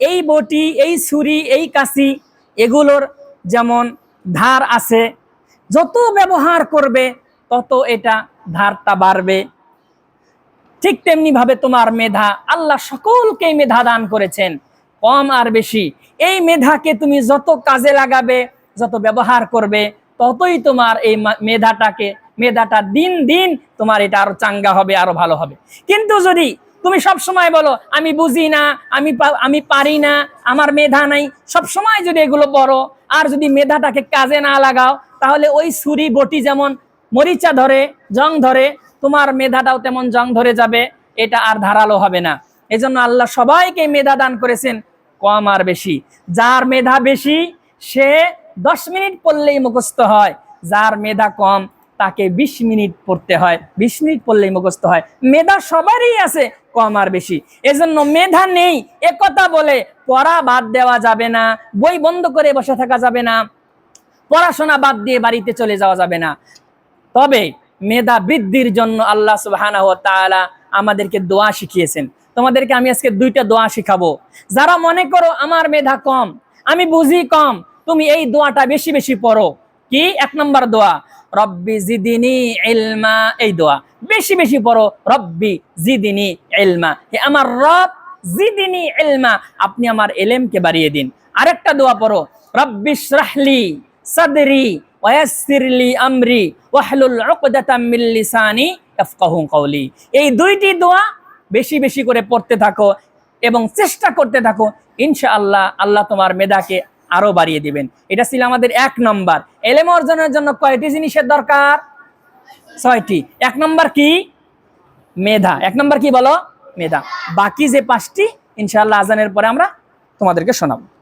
এই বটি, এই ছুরি, এই কাশি এগুলোর যেমন ধার আছে, যত ব্যবহার করবে, তত এটা ধারটা বাড়বে। ঠিক তেমনি ভাবে তোমার মেধা, আল্লাহ সকলকে মেধা দান করেছেন, কম আর বেশি। এই মেধাকে তুমি যত কাজে লাগাবে, যত ব্যবহার করবে, ততই তোমার এই মেধাটাকে, মেধাটা দিন দিন তোমার এটা আরও চাঙ্গা হবে, আরও ভালো হবে। কিন্তু যদি তুমি সব সময় বলো, আমি বুঝি না, আমি আমি পারি না, আমার মেধা নাই। সব সময় যদি এগুলো বড় আর যদি মেধাটাকে কাজে না লাগাও, তাহলে ওই ছুরি বটি যেমন মরিচা ধরে, জং ধরে, তোমার মেধাটাও তেমন জং ধরে যাবে, এটা আর ধারালো হবে না। এজন্য আল্লাহ সবাইকে মেধা দান করেছেন, কম আর বেশি। যার মেধা বেশি, সে দশ মিনিট পড়লেই মুখস্থ হয়, যার মেধা কম তাকে বিশ মিনিট পড়তে হয়, বিশ মিনিট পড়লেই মুখস্থ হয়। মেধা সবারই আছে, কম আর বেশি। এজন্য মেধা নেই একথা বলে পড়া বাদ দেওয়া যাবে না, বই বন্ধ করে বসে থাকা যাবে না, পড়াশোনা বাদ দিয়ে বাড়িতে চলে যাওয়া যাবে না। তবে মেধা বৃদ্ধির জন্য আল্লাহ সুবহানাহু ওয়া তাআলা আমাদেরকে দোয়া শিখিয়েছেন। তোমাদেরকে আমি আজকে দুইটা দোয়া শিখাবো। যারা মনে করো, আমার মেধা কম, আমি বুঝি কম, তুমি এই দোয়াটা বেশি বেশি পড়ো। কি? এক নম্বর দোয়া, রব্বি জিদিনি ইলমা এই দোয়া। বেশি বেশি পড়ো, রব্বি জিদিনি ইলমা হে আমার রব, জিদিনি ইলমা। আপনি আমার এলেমকে বাড়িয়ে দিন। আরেকটা দোয়া পড়ো রব্বিশ রাহলি সাদরি ওয়াসিরলি আমরি ওয়াহলুল উকদাতাম মিন লিসানি ইয়াফকাহু কওলি। এই দুইটি দোয়া বেশি বেশি করে পড়তে থাকো এবং চেষ্টা করতে থাকো। ইনশাআল্লাহ, আল্লাহ তোমার মেধাকে আরও বাড়িয়ে দিবেন। এটা ছিল আমাদের এক নম্বর। এলেম অর্জনের জন্য কয়টি জিনিসের দরকার? ছয়টি। এক নম্বর কি? মেধা। এক নম্বর কি বলো? মেধা। বাকি যে পাঁচটি ইনশাল্লাহ আজানের পরে আমরা তোমাদেরকে শোনাবো।